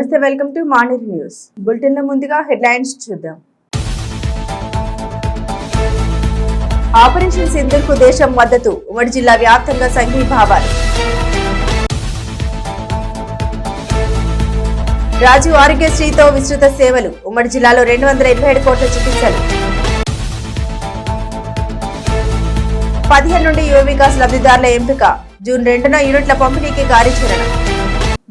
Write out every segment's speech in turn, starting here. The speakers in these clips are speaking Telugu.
నమస్తే వెల్కమ్ టు మానేరు న్యూస్. బులెటిన్లో ముందుగా హెడ్లైన్స్ చూద్దాం. ఆపరేషన్ సింధూర్కు దేశం మద్దతు ఉమ్మడి జిల్లా వ్యాప్తంగా సంఘీభావాలు రాజీవ్ ఆరోగ్యశ్రీతో విస్తృత సేవలు ఉమ్మడి జిల్లాలో రెండు వందల ఇరవై ఏడు కోట్ల చికిత్సలు. పదిహేను నుండి యువ వికాస్ లబ్ధిదారుల ఎంపిక జూన్ రెండున యూనిట్ల పంపిణీకి కార్యాచరణ.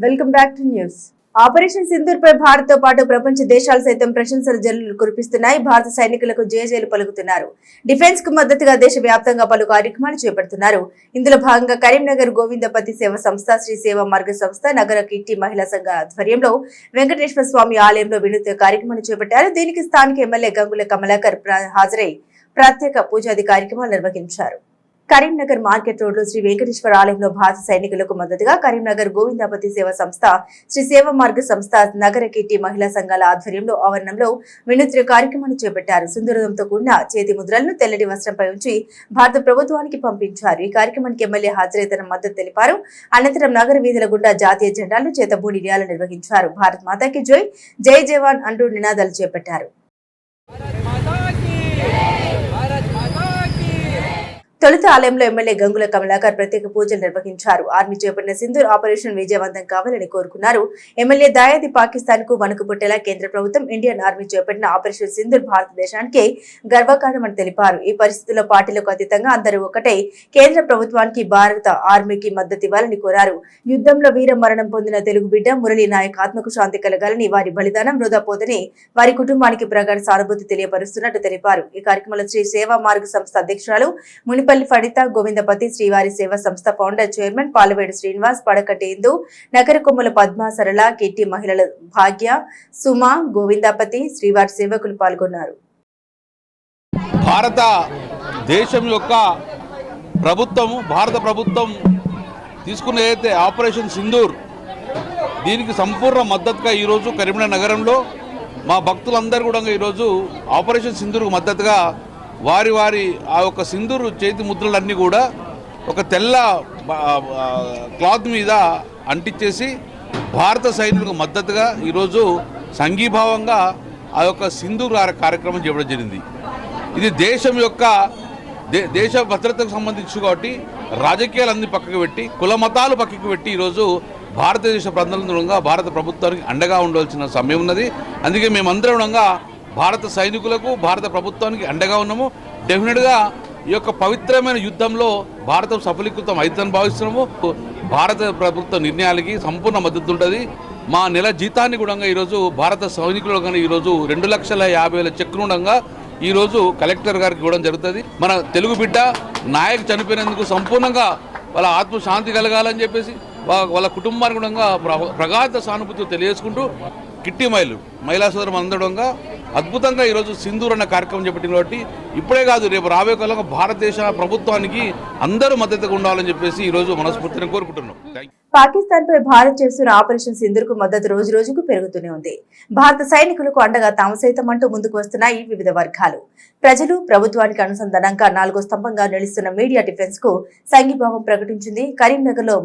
Welcome back to news. Operation సింధూర్పై భారత్తో పాటు ప్రపంచ దేశాలు సైతం ప్రశంసలు జల్లులు కురిపిస్తున్నాయి. భారత సైనికులకు జేజేలు పలుకుతున్నారు. డిఫెన్స్కు మద్దతుగా దేశ వ్యాప్తంగా పలు కార్యక్రమాలు చేపడుతున్నారు. ఇందులో భాగంగా కరీంనగర్ గోవిందపతి సేవ సంస్థ శ్రీ సేవ మార్గ సంస్థ నగర కిట్టి మహిళా సంఘ ఆధ్వర్యంలో వెంకటేశ్వర స్వామి ఆలయంలో వినూత్న కార్యక్రమాలు చేపట్టారు. దీనికి స్థానిక ఎమ్మెల్యే గంగుల కమలాకర్ ప్ర- హాజరై ప్రత్యేక పూజాది కార్యక్రమాలు నిర్వహించారు. కరీంనగర్ మార్కెట్ రోడ్లో శ్రీ వెంకటేశ్వర ఆలయంలో భారత సైనికులకు మద్దతుగా కరీంనగర్ గోవిందాపతి సేవ సంస్థ శ్రీ సేవ మార్గ సంస్థ నగర కిట్టి మహిళా సంఘాల ఆధ్వర్యంలో ఆవరణంలో వినూత్న కార్యక్రమాన్ని చేపట్టారు. సుందరంతో కూడిన చేతి ముద్రలను తెల్లటి వస్త్రంపై ఉంచి భారత ప్రభుత్వానికి పంపించారు. ఈ కార్యక్రమానికి ఎమ్మెల్యే హాజరై తన మద్దతు తెలిపారు. అనంతరం నగర వీధుల గుండా జాతీయ జెండాలను చేతబూడి ర్యాలు నిర్వహించారు. భారత్ మాతాకి జై! జై జవాన్ అంటూ నినాదాలు చేపట్టారు. తొలుత ఆలయంలో ఎమ్మెల్యే గంగుల కమలాకర్ ప్రత్యేక పూజలు నిర్వహించారు. ఆర్మీ చేపట్టిన సింధూర్ ఆపరేషన్ విజయవంతం కావాలని కోరుకున్నారు. ఎమ్మెల్యే దాయాది పాకిస్తాన్కు వణుకు పుట్టేలా కేంద్ర ప్రభుత్వం ఇండియన్ ఆర్మీ చేపట్టిన ఆపరేషన్ సింధూర్ భారతదేశానికి గర్వకారణమని తెలిపారు. ఈ పరిస్థితుల్లో పార్టీలకు అతీతంగా అందరూ ఒకటే. కేంద్ర ప్రభుత్వానికి భారత ఆర్మీకి మద్దతు ఇవ్వాలని కోరారు. యుద్ధంలో వీర మరణం పొందిన తెలుగు బిడ్డ మురళీ నాయక్ ఆత్మకు శాంతి కలగాలని వారి బలిదానం వృధా పోదని వారి కుటుంబానికి ప్రగాఢ సానుభూతి తెలియపరుస్తున్నట్టు తెలిపారు. ఈ కార్యక్రమంలో శ్రీ సేవా మార్గ సంస్థ అధ్యక్షురాలు మునిపల్లి ఫడిత గోవిందపతి శ్రీవారి సేవా సంస్థ ఫౌండర్ చైర్మన్ పాలవేడు శ్రీనివాస్ పడకటేందు నగర కొమ్ముల పద్మ సరళ కిట్టి మహిళల భాగ్య సుమ గోవిందపతి శ్రీవారి సేవకులు పాల్గొన్నారు. భారత దేశం యొక్క ప్రభుత్వము భారత ప్రభుత్వం తీసుకున్న ఏదైతే ఆపరేషన్ సింధూర్ దీనికి సంపూర్ణ మద్దతుగా ఈరోజు కరీంనగర్ నగరంలో మా భక్తులందరూ కూడా ఈరోజు ఆపరేషన్ సింధూర్కు మద్దతుగా వారి వారి ఆ యొక్క సింధూరు చేతి ముద్రలన్నీ కూడా ఒక తెల్ల క్లాత్ మీద అంటించేసి భారత సైనికులకు మద్దతుగా ఈరోజు సంఘీభావంగా ఆ యొక్క సింధూరు కార్యక్రమం చేయడం జరిగింది. ఇది దేశం యొక్క దే దేశ భద్రతకు సంబంధించి కాబట్టి రాజకీయాలన్నీ పక్కకు పెట్టి కుల మతాలు పక్కకు పెట్టి ఈరోజు భారతదేశ ప్రజలందరంగా భారత ప్రభుత్వానికి అండగా ఉండవలసిన సమయం ఉన్నది. అందుకే మేమందరం భారత సైనికులకు భారత ప్రభుత్వానికి అండగా ఉన్నాము. డెఫినెట్గా ఈ యొక్క పవిత్రమైన యుద్ధంలో భారతం సఫలీకృతం అవుతుందని భావిస్తున్నాము. భారత ప్రభుత్వ నిర్ణయాలకి సంపూర్ణ మద్దతు ఉంటుంది. మా నెల జీతాన్ని కూడా ఈరోజు భారత సైనికులు కానీ ఈరోజు రెండు లక్షల యాభై వేల చెక్కులు ఉండగా ఈరోజు కలెక్టర్ గారికి ఇవ్వడం జరుగుతుంది. మన తెలుగు బిడ్డ నాయకు చనిపోయినందుకు సంపూర్ణంగా వాళ్ళ ఆత్మశాంతి కలగాలని చెప్పేసి వాళ్ళ కుటుంబానికి కూడా ప్ర- ప్రగాఢ సానుభూతి తెలియజేసుకుంటూ కిట్టి మైలు మహిళా సోదరం అందడంగా అద్భుతంగా ఈరోజు సింధూర్ అన్న కార్యక్రమం చేపట్టింది కాబట్టి ఇప్పుడే కాదు రేపు రాబోయే కాలంలో భారతదేశ ప్రభుత్వానికి అందరూ మద్దతుగా ఉండాలని చెప్పేసి ఈరోజు మనస్ఫూర్తిని కోరుకుంటున్నాం. పాకిస్తాన్ పై భారత్ చేస్తున్న ఆపరేషన్ సింధూర్కు మద్దతు రోజు రోజుకు పెరుగుతూనే ఉంది. భారత సైనికులకు అండగా తాము సైతం అంటూ ముందుకు వస్తున్నాయి వివిధ వర్గాలు. ప్రజలు ప్రభుత్వానికి అనుసంధానంగా నాలుగో స్తంభంగా నిలుస్తున్న మీడియా డిఫెన్స్కు సంఘీభావం ప్రకటించింది. కరీంనగర్లో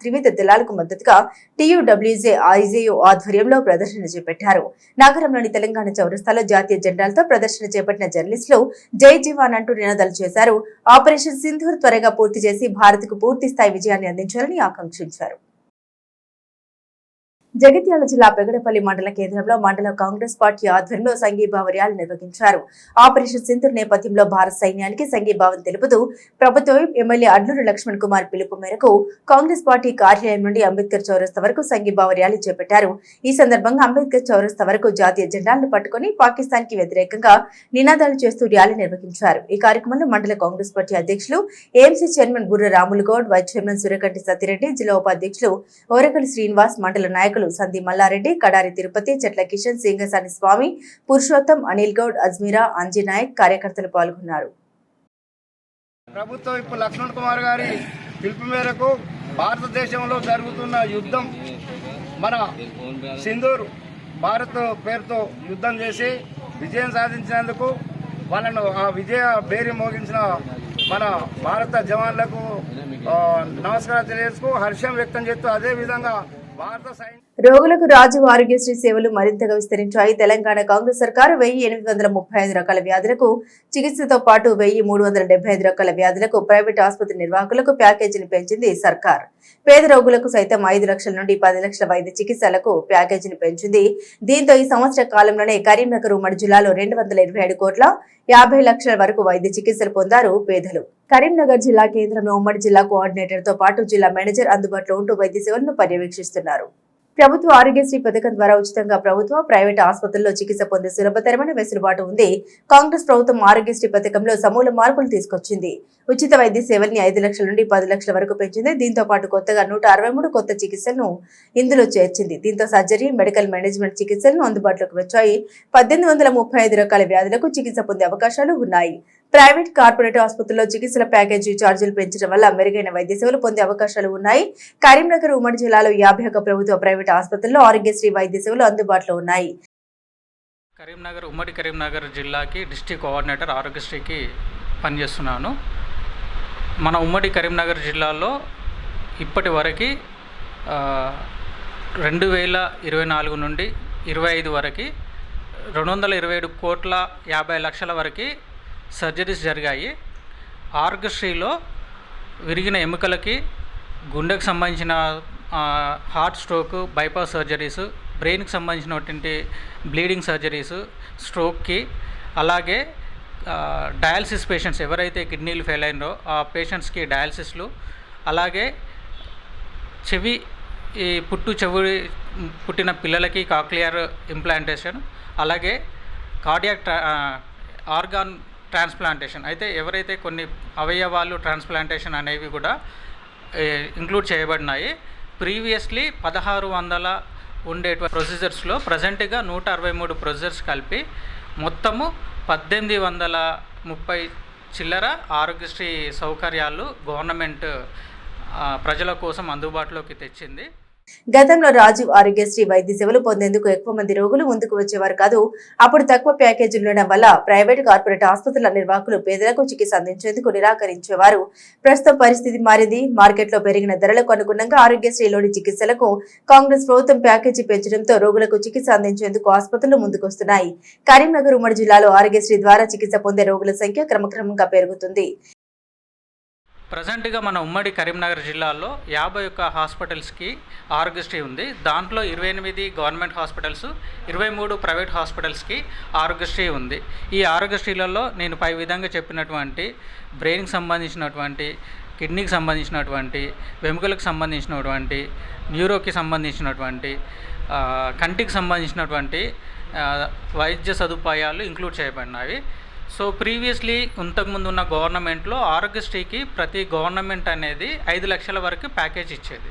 త్రివిధ దళాలకు మద్దతుగా టీయూడబ్ల్యూజే ఐజేయు ఆధ్వర్యంలో ప్రదర్శన చేపట్టారు. నగరంలోని తెలంగాణ చౌరస్తాలో జాతీయ జెండాలతో ప్రదర్శన చేపట్టిన జర్నలిస్టులు జై జీవాన్ అంటూ నినాదాలు చేశారు. ఆపరేషన్ సింధూర్ త్వరగా పూర్తి చేసి భారత్కు పూర్తి స్థాయి విజయాన్ని అందించాలని ఆకాంక్షించారు. జగిత్యాల జిల్లా పెగడపల్లి మండల కేంద్రంలో మండల కాంగ్రెస్ పార్టీ ఆధ్వర్యంలో సంఘీభావ ర్యాలీ నిర్వహించారు. ఆపరేషన్ సింధూర్ నేపథ్యంలో భారత సైన్యానికి సంఘీభావం తెలుపుతూ ప్రభుత్వం ఎమ్మెల్యే అడ్లూరు లక్ష్మణ్ కుమార్ పిలుపు మేరకు కాంగ్రెస్ పార్టీ కార్యాలయం నుండి అంబేద్కర్ చౌరస్తా వరకు సంఘీభావ ర్యాలీ చేపట్టారు. ఈ సందర్భంగా అంబేద్కర్ చౌరస్తా వరకు జాతీయ జెండాలను పట్టుకుని పాకిస్తాన్కి వ్యతిరేకంగా నినాదాలు చేస్తూ ర్యాలీ నిర్వహించారు. ఈ కార్యక్రమంలో మండల కాంగ్రెస్ పార్టీ అధ్యక్షులు AMC chairman Burra Ramulu Goud vice chairman Suryakanti Satyareddy జిల్లా ఉపాధ్యక్షులు ఓరకల్ శ్రీనివాస్ మండల నాయకులు సంధి మల్లారెడ్డి కడారి తిరుపతి చెట్ల కిషన్ సింగసాని స్వామి పురుషోత్తం అనిల్ గౌడ్ అజ్మీరా అంజనాయక్ కార్యకర్తలు పాల్గొన్నారు. ప్రభుత్వం ఇప్పుడు లక్ష్మణ్ కుమార్ గారి పిలుపు మేరకు భారతదేశంలో జరుగుతున్న యుద్ధం మన సింధూర్ భారత్ పేరుతో యుద్ధం చేసి విజయం సాధించినందుకు వాళ్ళను ఆ విజయ బేరి మోగించిన మన భారత జవాన్లకు నమస్కారం తెలియజేసుకు హర్షం వ్యక్తం చేస్తూ అదే విధంగా భారత సైన్యం రోగులకు రాజు ఆరోగ్యశ్రీ సేవలు మరింతగా విస్తరించాయి. తెలంగాణ కాంగ్రెస్ సర్కారు వెయ్యి ఎనిమిది వందల ముప్పై ఐదు రకాల వ్యాధులకు చికిత్సతో పాటు వెయ్యి మూడు వందల డెబ్బై ఐదు రకాల వ్యాధులకు ప్రైవేట్ ఆసుపత్రి నిర్వాహకులకు ప్యాకేజీని పెంచింది సర్కార్. పేద రోగులకు సైతం ఐదు లక్షల నుండి పది లక్షల వైద్య చికిత్సలకు ప్యాకేజీని పెంచింది. దీంతో ఈ సంవత్సర కాలంలోనే కరీంనగర్ ఉమ్మడి జిల్లాలో రెండు వందల ఇరవై ఏడు కోట్ల యాభై లక్షల వరకు వైద్య చికిత్సలు పొందారు పేదలు. కరీంనగర్ జిల్లా కేంద్రంలో ఉమ్మడి జిల్లా కోఆర్డినేటర్తో పాటు జిల్లా మేనేజర్ అందుబాటులో ఉంటూ వైద్య సేవలను పర్యవేక్షిస్తున్నారు. ప్రభుత్వ ఆరోగ్యశ్రీ పథకం ద్వారా ఉచితంగా ప్రభుత్వ ప్రైవేట్ ఆసుపత్రుల్లో చికిత్స పొందే సులభతరమైన వెసులుబాటు ఉంది. కాంగ్రెస్ ప్రభుత్వం ఆరోగ్యశ్రీ పథకంలో సమూల మార్పులు తీసుకొచ్చింది. ఉచిత వైద్య సేవల్ని ఐదు లక్షల నుండి పది లక్షల వరకు పెంచింది. దీంతో పాటు కొత్తగా నూట అరవై మూడు కొత్త చికిత్సలను ఇందులో చేర్చింది. దీంతో సర్జరీ మెడికల్ మేనేజ్మెంట్ చికిత్సలను అందుబాటులోకి వచ్చాయి. పద్దెనిమిది వందల ముప్పై ఐదు రకాల వ్యాధులకు చికిత్స పొందే అవకాశాలు ఉన్నాయి. ప్రైవేట్ కార్పొరేట్ ఆసుపత్రుల్లో చికిత్సల ప్యాకేజీ ఛార్జీలు పెంచడం వల్ల మెరుగైన వైద్య సేవలు పొందే అవకాశాలు ఉన్నాయి. కరీంనగర్ ఉమ్మడి జిల్లాలో యాభై ఒక్క ప్రభుత్వ ప్రైవేట్ ఆసుపత్రుల్లో ఆరోగ్యశ్రీ వైద్య సేవలు అందుబాటులో ఉన్నాయి. కరీంనగర్ ఉమ్మడి కరీంనగర్ జిల్లాకి డిస్టిక్ కోఆర్డినేటర్ ఆరోగ్యశ్రీకి పనిచేస్తున్నాను. మన ఉమ్మడి కరీంనగర్ జిల్లాలో ఇప్పటి వరకు రెండు వేల ఇరవై నాలుగు నుండి ఇరవై ఐదు వరకు రెండు వందల ఇరవై ఏడు కోట్ల యాభై లక్షల వరకు సర్జరీస్ జరిగాయి. ఆర్గశ్రీలో విరిగిన ఎముకలకి గుండెకు సంబంధించిన హార్ట్ స్ట్రోక్ బైపాస్ సర్జరీస్ బ్రెయిన్కి సంబంధించినటువంటి బ్లీడింగ్ సర్జరీస్ స్ట్రోక్కి అలాగే డయాలసిస్ పేషెంట్స్ ఎవరైతే కిడ్నీలు ఫెయిల్ అయినరో ఆ పేషెంట్స్కి డయాలసిస్లు అలాగే చెవి ఈ పుట్టు చెవి పుట్టిన పిల్లలకి కాక్లియర్ ఇంప్లాంటేషన్ అలాగే కార్డియాక్ ఆర్గాన్ ట్రాన్స్ప్లాంటేషన్. అయితే ఎవరైతే కొన్ని అవయవాలు ట్రాన్స్ప్లాంటేషన్ అనేవి కూడా ఇంక్లూడ్ చేయబడినాయి ప్రీవియస్లీ పదహారు వందల ఉండే ప్రొసీజర్స్లో ప్రజెంట్గా నూట అరవై మూడు ప్రొసీజర్స్ కలిపి మొత్తము పద్దెనిమిది వందల ముప్పై చిల్లర ఆరోగ్యశ్రీ సౌకర్యాలు గవర్నమెంట్ ప్రజల కోసం అందుబాటులోకి తెచ్చింది. గతంలో రాజీవ్ ఆరోగ్యశ్రీ వైద్య సేవలు పొందేందుకు ఎక్కువ మంది రోగులు ముందుకు వచ్చేవారు కాదు. అప్పుడు తక్కువ ప్యాకేజీలు ఉండడం వల్ల ప్రైవేట్ కార్పొరేట్ ఆసుపత్రుల నిర్వాహకులు పేదలకు చికిత్స అందించేందుకు నిరాకరించేవారు. ప్రస్తుతం పరిస్థితి మారింది. మార్కెట్లో పెరిగిన ధరలకు అనుగుణంగా ఆరోగ్యశ్రీలోని చికిత్సలకు కాంగ్రెస్ ప్రభుత్వం ప్యాకేజీ పెంచడంతో రోగులకు చికిత్స అందించేందుకు ఆసుపత్రులు ముందుకొస్తున్నాయి. కరీంనగర్ ఉమ్మడి జిల్లాలో ఆరోగ్యశ్రీ ద్వారా చికిత్స పొందే రోగుల సంఖ్య క్రమక్రమంగా పెరుగుతుంది. ప్రజెంట్గా మన ఉమ్మడి కరీంనగర్ జిల్లాలో యాభై ఒక్క హాస్పిటల్స్కి ఆరోగ్యశ్రీ ఉంది. దాంట్లో ఇరవై ఎనిమిది గవర్నమెంట్ హాస్పిటల్స్ ఇరవై మూడు ప్రైవేట్ హాస్పిటల్స్కి ఆరోగ్యశ్రీ ఉంది. ఈ ఆరోగ్యశ్రీలలో నేను పై విధంగా చెప్పినటువంటి బ్రెయిన్కి సంబంధించినటువంటి కిడ్నీకి సంబంధించినటువంటి వెముకలకు సంబంధించినటువంటి న్యూరోకి సంబంధించినటువంటి కంటికి సంబంధించినటువంటి వైద్య సదుపాయాలు ఇంక్లూడ్ చేయబడినవి. సో ప్రీవియస్లీ ఇంతకుముందు ఉన్న గవర్నమెంట్లో ఆరోగ్యశ్రీకి ప్రతి గవర్నమెంట్ అనేది ఐదు లక్షల వరకు ప్యాకేజ్ ఇచ్చేది.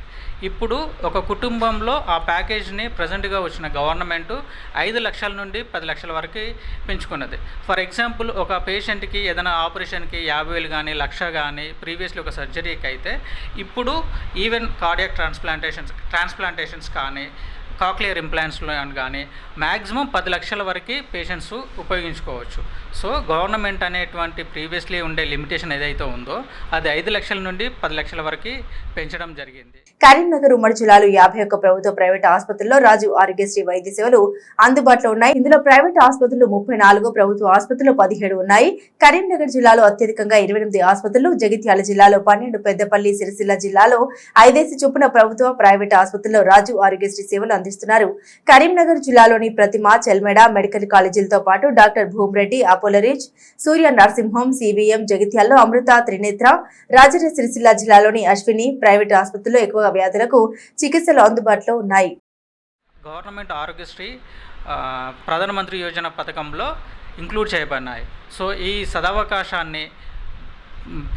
ఇప్పుడు ఒక కుటుంబంలో ఆ ప్యాకేజ్ని ప్రజెంట్గా వచ్చిన గవర్నమెంట్ ఐదు లక్షల నుండి పది లక్షల వరకు పెంచుకున్నది. ఫర్ ఎగ్జాంపుల్ ఒక పేషెంట్కి ఏదైనా ఆపరేషన్కి యాభై వేలు కానీ లక్ష కానీ ప్రీవియస్లీ ఒక సర్జరీకి అయితే ఇప్పుడు ఈవెన్ కార్డియాక్ ట్రాన్స్ప్లాంటేషన్స్ ట్రాన్స్ప్లాంటేషన్స్ కానీ కాక్లియర్ ఇంప్లాంట్స్లో కానీ మ్యాక్సిమం పది లక్షల వరకు పేషెంట్స్ ఉపయోగించుకోవచ్చు. సో గవర్నమెంట్ అనేటువంటి ప్రీవియస్లీ ఉండే లిమిటేషన్ ఏదైతే ఉందో అది ఐదు లక్షల నుండి పది లక్షల వరకు పెంచడం జరిగింది. కరీంనగర్ ఉమ్మడి జిల్లాలో యాభై ఒక్క ప్రభుత్వ ప్రైవేట్ ఆసుపత్రుల్లో రాజు ఆరోగ్యశ్రీ వైద్య సేవలు అందుబాటులో ఉన్నాయి. ఇందులో ప్రైవేట్ ఆసుపత్రులు ముప్పై నాలుగు ప్రభుత్వ ఆసుపత్రులు పదిహేడు ఉన్నాయి. కరీంనగర్ జిల్లాలో అత్యధికంగా ఇరవై ఎనిమిది ఆసుపత్రులు జగిత్యాల జిల్లాలో పన్నెండు పెద్దపల్లి సిరిసిల్ల జిల్లాలో ఐదేసి చొప్పున ప్రభుత్వ ప్రైవేట్ ఆసుపత్రుల్లో రాజు ఆరోగ్యశ్రీ సేవలు అందిస్తున్నారు. కరీంనగర్ జిల్లాలోని ప్రతిమ చెల్మెడ మెడికల్ కాలేజీలతో పాటు డాక్టర్ భూమిరెడ్డి అపోలరీజ్ సూర్య నర్సింహం సిబిఎం జగిత్యాల్లో అమృత త్రినేత్ర రాజన్న సిరిసిల్ల జిల్లాలోని అశ్విని ప్రైవేట్ ఆసుపత్రుల్లో ఎక్కువగా వ్యాధులకు చికిత్సలు అందుబాటులో ఉన్నాయి. గవర్నమెంట్ ఆరోగ్యశ్రీ ప్రధానమంత్రి యోజన పథకంలో ఇంక్లూడ్ చేయబడినాయి. సో ఈ సదవకాశాన్ని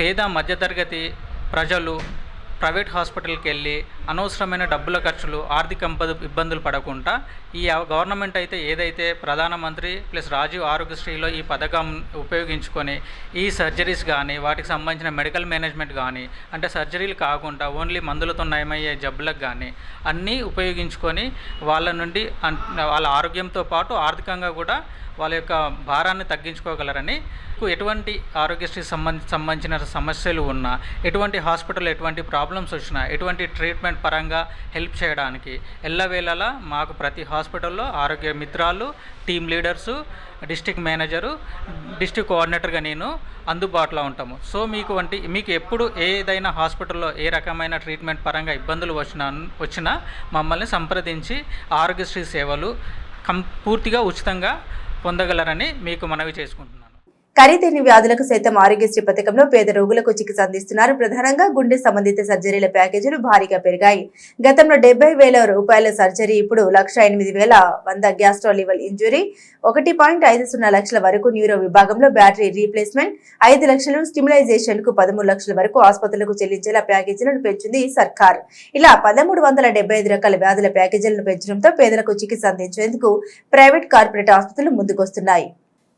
పేద మధ్యతరగతి ప్రజలు ప్రైవేట్ హాస్పిటల్కి వెళ్ళి అనవసరమైన డబ్బుల ఖర్చులు ఆర్థిక ఇబ్బందులు పడకుండా ఈ గవర్నమెంట్ అయితే ఏదైతే ప్రధానమంత్రి ప్లస్ రాజీవ్ ఆరోగ్యశ్రీలో ఈ పథకం ఉపయోగించుకొని ఈ సర్జరీస్ కానీ వాటికి సంబంధించిన మెడికల్ మేనేజ్మెంట్ కానీ అంటే సర్జరీలు కాకుండా ఓన్లీ మందులతో నయమయ్యే జబ్బులకు కానీ అన్నీ ఉపయోగించుకొని వాళ్ళ నుండి అన్- వాళ్ళ ఆరోగ్యంతో పాటు ఆర్థికంగా కూడా వాళ్ళ యొక్క భారాన్ని తగ్గించుకోగలరని ఎటువంటి ఆరోగ్యశ్రీ సంబంధ సంబంధించిన సమస్యలు ఉన్నా ఎటువంటి హాస్పిటల్ ఎటువంటి ప్రాబ్లమ్స్ వచ్చినా ఎటువంటి ట్రీట్మెంట్ పరంగా హెల్ప్ చేయడానికి ఎల్లవేళలా మాకు ప్రతి హాస్పిటల్లో ఆరోగ్య మిత్రాలు team leaders district manager district కోఆర్డినేటర్గా నేను అందుబాటులో ఉంటాము. సో మీకు వంటి మీకు ఎప్పుడు ఏదైనా హాస్పిటల్లో ఏ రకమైన ట్రీట్మెంట్ పరంగా ఇబ్బందులు వచ్చినా వచ్చినా మమ్మల్ని సంప్రదించి ఆరోగ్యశ్రీ సేవలు కం పూర్తిగా ఉచితంగా పొందగలరని మీకు మనవి చేసుకుంటున్నాను ఖరీదైన వ్యాధులకు సైతం ఆరోగ్యశ్రీ పథకంలో పేద రోగులకు చికిత్స అందిస్తున్నారు. ప్రధానంగా గుండె సంబంధిత సర్జరీల ప్యాకేజీలు భారీగా పెరిగాయి. గతంలో డెబ్బై వేల రూపాయల సర్జరీ ఇప్పుడు లక్ష ఎనిమిది వేల వంద గ్యాస్ట్రోలివల్ ఇంజురీ ఒకటి పాయింట్ ఐదు సున్నా లక్షల వరకు న్యూరో విభాగంలో బ్యాటరీ రీప్లేస్మెంట్ ఐదు లక్షలు స్టిమ్యులైజేషన్కు పదమూడు లక్షల వరకు ఆసుపత్రులకు చెల్లించేలా ప్యాకేజీలను పెంచింది సర్కార్. ఇలా పదమూడు వందల డెబ్బై ఐదు రకాల వ్యాధుల ప్యాకేజీలను పెంచడంతో పేదలకు చికిత్స అందించేందుకు ప్రైవేట్ కార్పొరేట్ ఆసుపత్రులు ముందుకొస్తున్నాయి.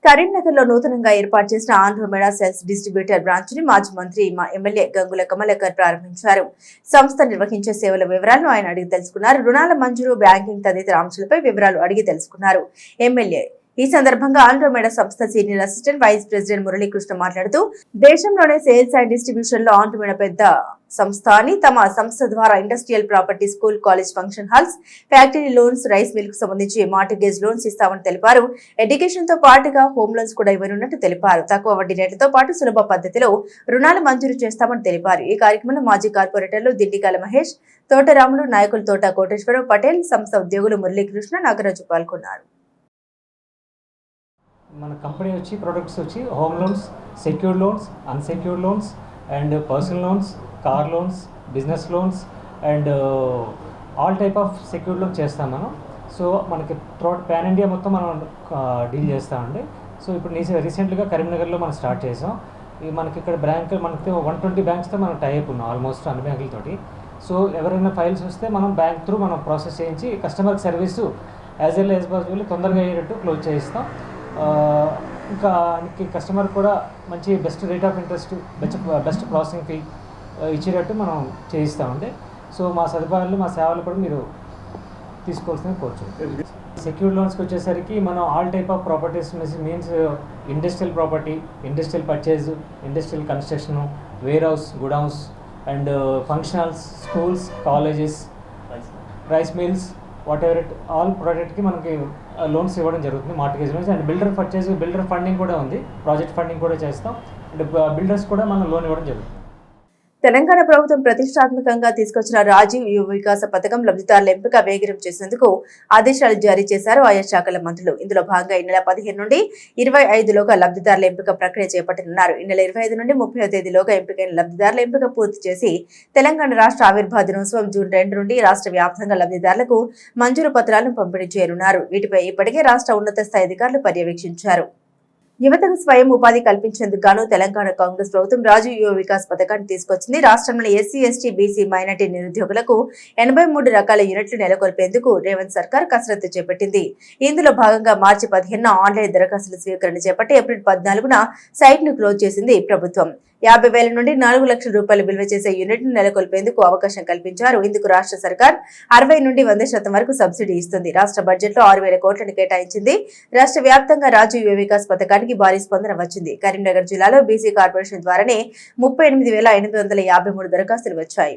కరీంనగర్లో నూతనంగా ఏర్పాటు చేసిన ఆంధ్రమేడా సెల్స్ డిస్ట్రిబ్యూటర్ బ్రాంచ్ని మాజీ మంత్రి మా ఎమ్మెల్యే గంగుల కమలకర్ ప్రారంభించారు. సంస్థ నిర్వహించే సేవల వివరాలను ఆయన అడిగి తెలుసుకున్నారు. రుణాల మంజూరు బ్యాంకింగ్ తదితర అంశాలపై వివరాలు అడిగి తెలుసుకున్నారు. ఎమ్మెల్యే ఈ సందర్భంగా ఆండ్రోమేడా సంస్థ senior assistant vice president Muralikrishna మాట్లాడుతూ దేశంలోనే సేల్స్ అండ్ డిస్ట్రిబ్యూషన్లో ఆండ్రోమేడా పెద్ద సంస్థ అని తమ సంస్థ ద్వారా industrial property school college function halls factory loans rice milk సంబంధించి మార్టిగేజ్ లోన్స్ ఇస్తామని తెలిపారు. ఎడ్యుకేషన్తో పాటుగా హోమ్ లోన్స్ కూడా ఇవ్వనున్నట్టు తెలిపారు. తక్కువ వడ్డీ రేట్లతో పాటు సులభ పద్ధతిలో రుణాలు మంజూరు చేస్తామని తెలిపారు. ఈ కార్యక్రమంలో మాజీ కార్పొరేటర్లు దిండికాల మహేష్ తోటరాములు నాయకులు తోట కోటేశ్వరరావు పటేల్ సంస్థ ఉద్యోగులు మురళీకృష్ణ నాగరాజు పాల్గొన్నారు. మన కంపెనీ వచ్చి ప్రొడక్ట్స్ వచ్చి home loans secured loans unsecured loans and personal loans car loans business loans and all type of secured loan చేస్తాం మనం. సో మనకి త్రోట్ పాన్ ఇండియా మొత్తం మనం డీల్ చేస్తామండి. సో ఇప్పుడు నీ రీసెంట్గా కరీంనగర్లో మనం స్టార్ట్ చేసాం. ఈ మనకి ఇక్కడ బ్యాంక్ మనకి వన్ ట్వంటీ బ్యాంక్స్తో మనం టైప్ ఉన్నాం ఆల్మోస్ట్ అన్ని బ్యాంకులతోటి సో ఎవరైనా ఫైల్స్ వస్తే మనం బ్యాంక్ త్రూ మనం ప్రాసెస్ చేయించి customer service as well as possible తొందరగా అయ్యేటట్టు క్లోజ్ చేయిస్తాం. ఇంకా కస్టమర్ కూడా మంచి best rate of interest best best processing fee ఇచ్చేటట్టు మనం చేయిస్తామండి. సో మా సదుపాయాలు మా సేవలు కూడా మీరు తీసుకోవాల్సిన కోరుచు సెక్యూర్డ్ లోన్స్కి వచ్చేసరికి మనం all type of properties means industrial property industrial purchase industrial construction warehouse godowns and functionals schools colleges rice mills whatever it all ప్రోడక్ట్కి మనకి లోన్స్ ఇవ్వడం జరుగుతుంది mortgage loans. And builder purchase builder funding కూడా ఉంది. ప్రాజెక్ట్ ఫండింగ్ కూడా చేస్తాం. అండ్ బిల్డర్స్ కూడా మనం లోన్ ఇవ్వడం జరుగుతుంది. తెలంగాణ ప్రభుత్వం ప్రతిష్టాత్మకంగా తీసుకొచ్చిన రాజీవ్ యువ వికాస పథకం లబ్ధిదారుల ఎంపిక వేగిరం చేసేందుకు ఆదేశాలు జారీ చేశారు ఆయా శాఖల మంత్రులు. ఇందులో భాగంగా ఈ నెల పదిహేను నుండి ఇరవై ఐదులోగా లబ్ధిదారుల ఎంపిక ప్రక్రియ చేపట్టనున్నారు. ఈ నెల ఇరవై ఐదు నుండి ముప్పై తేదీలోగా ఎంపికైన లబ్ధిదారుల ఎంపిక పూర్తి చేసి తెలంగాణ రాష్ట్ర ఆవిర్భావ దినోత్సవం జూన్ రెండు నుండి రాష్ట్ర వ్యాప్తంగా లబ్ధిదారులకు మంజూరు పత్రాలను పంపిణీ చేయనున్నారు. వీటిపై ఇప్పటికే రాష్ట్ర ఉన్నత స్థాయి అధికారులు పర్యవేక్షించారు. యువతకు స్వయం ఉపాధి కల్పించేందుకు గాను తెలంగాణ కాంగ్రెస్ ప్రభుత్వం రాజు యువ వికాస్ పథకాన్ని తీసుకొచ్చింది. రాష్ట్రంలో ఎస్సీ ఎస్టీ బీసీ మైనార్టీ నిరుద్యోగులకు ఎనభై మూడు రకాల యూనిట్లు నెలకొల్పేందుకు రేవంత్ సర్కార్ కసరత్తు చేపట్టింది. ఇందులో భాగంగా మార్చి పదిహేను ఆన్లైన్ దరఖాస్తుల స్వీకరణ చేపట్టి ఏప్రిల్ పద్నాలుగున సైట్ను క్లోజ్ చేసింది ప్రభుత్వం. యాభై వేల నుండి నాలుగు లక్షల రూపాయలు విలువ చేసే యూనిట్ను నెలకొల్పేందుకు అవకాశం కల్పించారు. ఇందుకు రాష్ట్ర సర్కార్ అరవై నుండి వంద శాతం వరకు సబ్సిడీ ఇస్తుంది. రాష్ట్ర బడ్జెట్లో ఆరు వేల కోట్లను కేటాయించింది. రాష్ట్ర వ్యాప్తంగా రాజు యువ వికాస్ పథకానికి భారీ స్పందన వచ్చింది. కరీంనగర్ జిల్లాలో బీసీ కార్పొరేషన్ ద్వారానే ముప్పై ఎనిమిది వేల ఎనిమిది వందల యాభై మూడు దరఖాస్తులు వచ్చాయి.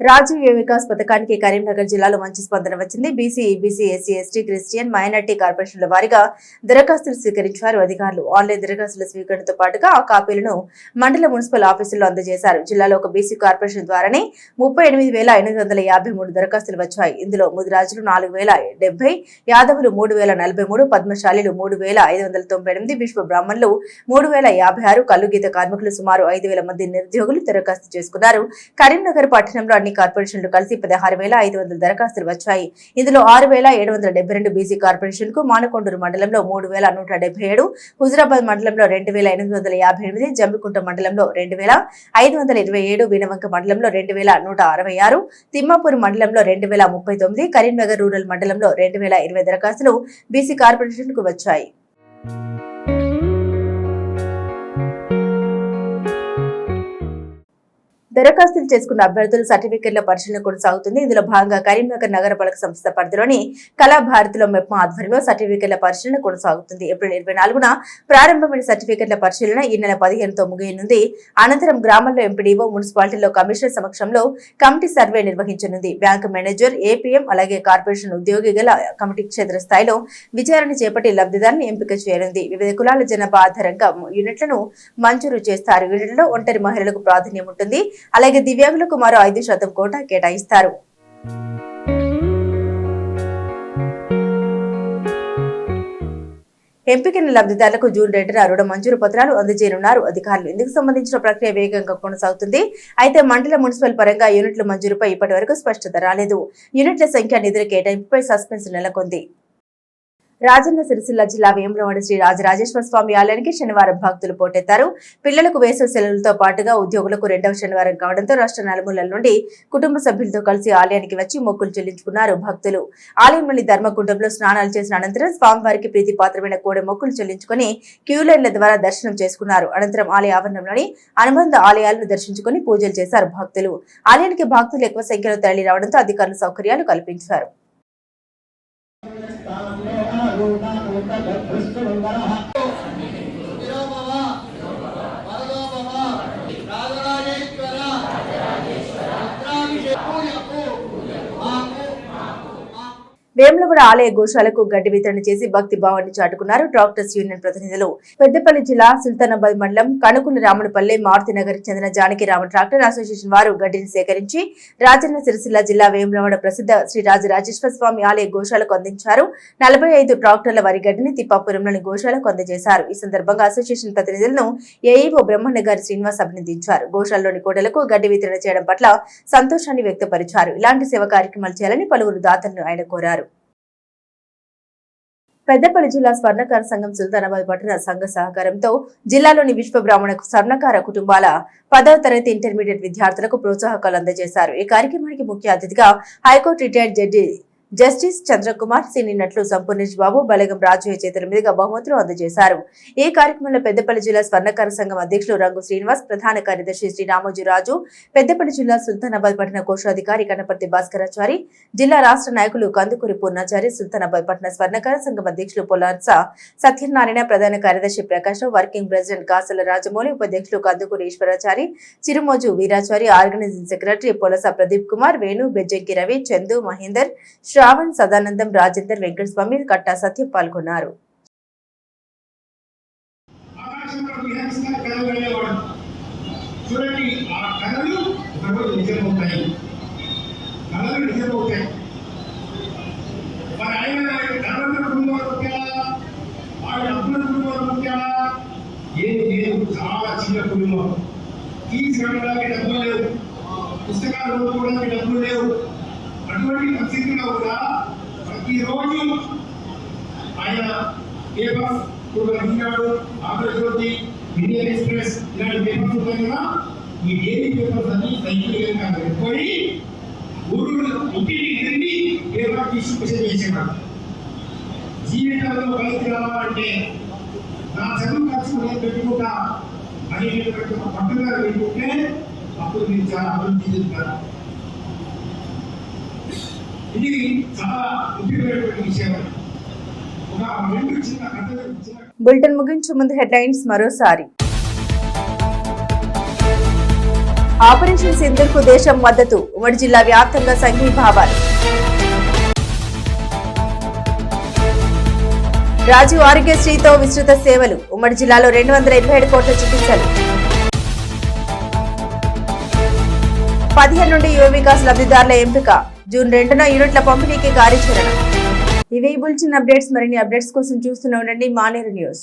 రాజీవ్ వికాస్ పథకానికి కరీంనగర్ జిల్లాలో మంచి స్పందన వచ్చింది. BC EBC SC ST Christian minority కార్పొరేషన్ల వారీగా దరఖాస్తులు స్వీకరించారు అధికారులు. ఆన్లైన్ దరఖాస్తుల స్వీకరణతో పాటుగా ఆ కాపీలను మండల మున్సిపల్ ఆఫీసుల్లో అందజేశారు. జిల్లాలో ఒక బీసీ కార్పొరేషన్ ద్వారానే ముప్పై ఎనిమిది వేల ఎనిమిది వందల యాభై మూడు దరఖాస్తులు వచ్చాయి. ఇందులో ముదిరాజులు నాలుగు వేల డెబ్బై యాదవులు మూడు వేల నలభై మూడు పద్మశాలిలు మూడు వేల ఐదు వందల తొంభై ఎనిమిది విశ్వ బ్రాహ్మణులు మూడు వేల యాభై ఆరు కల్లుగీత కార్మికులు సుమారు ఐదు వేల మంది నిరుద్యోగులు దరఖాస్తు చేసుకున్నారు. కరీంనగర్ పట్టణంలో అన్ని కార్పొరేషన్లు కలిసి పదహారు వేల ఐదు వందల దరఖాస్తులు వచ్చాయి. ఇందులో ఆరు వేల ఏడు వందల డెబ్బై రెండు బీసీ కార్పొరేషన్కు మానకొండూరు మండలంలో మూడు వేల నూట డెబ్బై ఏడు హుజరాబాద్ మండలంలో రెండు వేల ఎనిమిది వందల యాభై ఎనిమిది జమ్మికుంట మండలంలో రెండు వేల ఐదు వందల ఇరవై ఏడు వినవంక మండలంలో రెండు వేల నూట అరవై ఆరు తిమ్మాపూర్ మండలంలో రెండు వేల ముప్పై తొమ్మిది కరీంనగర్ రూరల్ మండలంలో రెండు వేల ఇరవై దరఖాస్తులు బీసీ కార్పొరేషన్కు వచ్చాయి. దరఖాస్తులు చేసుకున్న అభ్యర్థుల సర్టిఫికెట్ల పరిశీలన కొనసాగుతుంది ఇందులో భాగంగా కరీంనగర్ నగరపాలక సంస్థ పరిధిలోని కళాభారతిలో మెప్మా ఆధ్వర్యంలో సర్టిఫికెట్ల పరిశీలన కొనసాగుతుంది ఏప్రిల్ ఇరవై నాలుగున ప్రారంభమైన సర్టిఫికెట్ల పరిశీలన ఈ నెల పదిహేనుతో ముగియనుంది. అనంతరం గ్రామంలో ఎంపీడీఓ మున్సిపాలిటీలో కమిషనర్ సమక్షంలో కమిటీ సర్వే నిర్వహించనుంది. బ్యాంకు మేనేజర్ ఏపీఎం అలాగే కార్పొరేషన్ ఉద్యోగి గల కమిటీ క్షేత్ర స్థాయిలో విచారణ చేపట్టి లబ్ధిదారుని ఎంపిక చేయనుంది వివిధ కులాల జనాభా ఆధారంగా యూనిట్లను మంజూరు చేస్తారు. యూనిట్లలో ఒంటరి మహిళలకు ప్రాధాన్యం ఉంటుంది. అలాగే దివ్యాంగులకు మరో ఐదు శాతం కోటా కేటాయిస్తారు. ఎంపికైన లబ్ధిదారులకు జూన్ రెండున రుణ మంజూరు పత్రాలు అందజేయనున్నారు. అధికారులు ఇందుకు సంబంధించిన ప్రక్రియ వేగంగా కొనసాగుతుంది. అయితే మండల మున్సిపల్ పరంగా యూనిట్ల మంజూరుపై ఇప్పటి వరకు స్పష్టత రాలేదు. యూనిట్ల సంఖ్య నిధుల కేటాయింపుపై సస్పెన్స్ నెలకొంది. రాజన్న సిరిసిల్ల జిల్లా వేములవాడ శ్రీ రాజరాజేశ్వర స్వామి ఆలయానికి శనివారం భక్తులు పోటెత్తారు. పిల్లలకు వేసవి సెలవులతో పాటుగా ఉద్యోగులకు రెండవ శనివారం కావడంతో రాష్ట్ర నలుమూలల నుండి కుటుంబ సభ్యులతో కలిసి ఆలయానికి వచ్చి మొక్కులు చెల్లించుకున్నారు భక్తులు. ఆలయంలోని ధర్మకుండంలో స్నానాలు చేసిన అనంతరం స్వామివారికి ప్రీతిపాత్రమైన కోడె మొక్కులు చెల్లించుకుని క్యూలైన్ల ద్వారా దర్శనం చేసుకున్నారు. అనంతరం ఆలయ ఆవరణంలోని అనుబంధ ఆలయాలను దర్శించుకుని పూజలు చేశారు భక్తులు. ఆలయానికి భక్తులు ఎక్కువ సంఖ్యలో తరలి రావడంతో అధికారులు సౌకర్యాలు కల్పించారు. Guarará. వేములవాడ ఆలయ గోశాలకు గడ్డి వితరణ చేసి భక్తి భావాన్ని చాటుకున్నారు డాక్టర్స్ యూనియన్ ప్రతినిధులు. పెద్దపల్లి జిల్లా సుల్తానాబాద్ మండలం కనుకుల రామనపల్లె మారుతినగర్ చెందిన జానకి రామ ట్రాక్టర్ అసోసియేషన్ వారు గడ్డిని సేకరించి రాజన్న సిరిసిల్ల జిల్లా వేములవాడ ప్రసిద్ధ శ్రీ రాజరాజేశ్వర స్వామి ఆలయ గోశాలకు అందించారు. నలభై ఐదు ట్రాక్టర్ల వరి గడ్డిని తిప్పాపురంలోని గోశాలకు అందజేశారు. ఈ సందర్భంగా అసోసియేషన్ ప్రతినిధులను ఏఈఓ బ్రహ్మణ్య గారి శ్రీనివాస్ అభినందించారు. గోశాలలోని కోటలకు గడ్డి వితరణ చేయడం పట్ల సంతోషాన్ని వ్యక్తపరిచారు. ఇలాంటి సేవ కార్యక్రమాలు చేయాలని పలువురు దాతలను ఆయన కోరారు. పెద్దపల్లి జిల్లా స్వర్ణకార సంఘం సుల్తానాబాద్ పట్టణ సంఘ సహకారంతో జిల్లాలోని విశ్వ బ్రాహ్మణ స్వర్ణకార కుటుంబాల పదవ తరగతి ఇంటర్మీడియట్ విద్యార్థులకు ప్రోత్సాహకాలు అందజేశారు. ఈ కార్యక్రమానికి ముఖ్య అతిథిగా high court retired judge justice Chandrakumar cine నటులు సంపూర్ణేష్ బాబు బలగం రాజయ్య చేతుల మీదుగా బహుమతులు అందజేశారు. ఈ కార్యక్రమంలో పెద్దపల్లి జిల్లా స్వర్ణకార సంఘం అధ్యక్షులు రంగు శ్రీనివాస్ ప్రధాన కార్యదర్శి శ్రీ రామోజీరాజు పెద్దపల్లి జిల్లా సుల్తానాబాద్ పట్టణ కోశాధికారి కనపర్తి భాస్కరాచారి జిల్లా రాష్ట్ర నాయకులు కందుకూరి పూర్ణాచారి సుల్తానాబాద్ పట్టణ స్వర్ణకార సంఘం అధ్యక్షులు పొలార్స సత్యనారాయణ ప్రధాన కార్యదర్శి ప్రకాష్ వర్కింగ్ ప్రెసిడెంట్ కాసల రాజమౌళి ఉపాధ్యక్షులు కందుకూరి ఈశ్వరాచారి చిరుమోజు వీరాచారి ఆర్గనైజింగ్ సెక్రటరీ పొలస ప్రదీప్ కుమార్ వేణు బెజ్జంకి రవి చందు మహేందర్ శ్రావణ్ సదానందం రాజేందర్ వెంకటస్వామి కట్టా సత్యం పాల్గొన్నారు. చూడండి ఆ కళలు ఒకరోజు నిజమవుతాయి కళలు నిజమవుతాయి మరి ఆయన కుటుంబాలు ఆయన అప్పుల కుటుంబాలు ఏం లేదు చాలా చిన్న కుటుంబం తీసుకెళ్ళడానికి డబ్బులు లేవు. పుస్తకాలు కొనుక్కోవడానికి డబ్బులు లేవు. ఉన్నటువంటి పరిస్థితుల్లో కూడా ప్రతిరోజు ఆయన పేపర్స్ ఇప్పుడు ఈనాడు ఆంధ్రజ్యోతి ఇండియన్ ఎక్స్ప్రెస్ ఇలాంటి పేపర్స్ ఉంటాయి కదా ఈ డైలీ పేపర్స్ అన్ని సైకిల్ కనుక పెట్టుకొని ఊరు ఇంటికి తిరిగి పేపర్ డిస్ట్రిబ్యూషన్ చేసేవాడు జీవితంలో బయటికి రావాలంటే నా చదువు ఖర్చు నేను పెట్టుకుంటా అనేటటువంటి ఒక పట్టుదల పెట్టుకుంటే అప్పుడు మీరు చాలా అభివృద్ధి చెందుతారు. ఇది చాలా ఉపయోగపడేటువంటి విషయం ఒక రెండు చిన్న కథలు బులెటిన్ ముగించే ముందు హెడ్లైన్స్ మరోసారి. ఆపరేషన్ సింధూర్కు దేశం మద్దతు ఉమ్మడి జిల్లా వ్యాప్తంగా సంఘీభావాలు రాజీవ్ ఆరోగ్యశ్రీతో విస్తృత సేవలు ఉమ్మడి జిల్లాలో రెండు వందల ఇరవై ఏడు కోట్ల చికిత్సలు. పదిహేను నుండి యువ వికాస్ లబ్ధిదారుల ఎంపిక జూన్ రెండున యూనిట్ల పంపిణీకి కార్యాచరణ ఇవే ఈ అప్డేట్స్. మరిన్ని అప్డేట్స్ కోసం చూస్తూనే ఉండండి. మానేరు న్యూస్.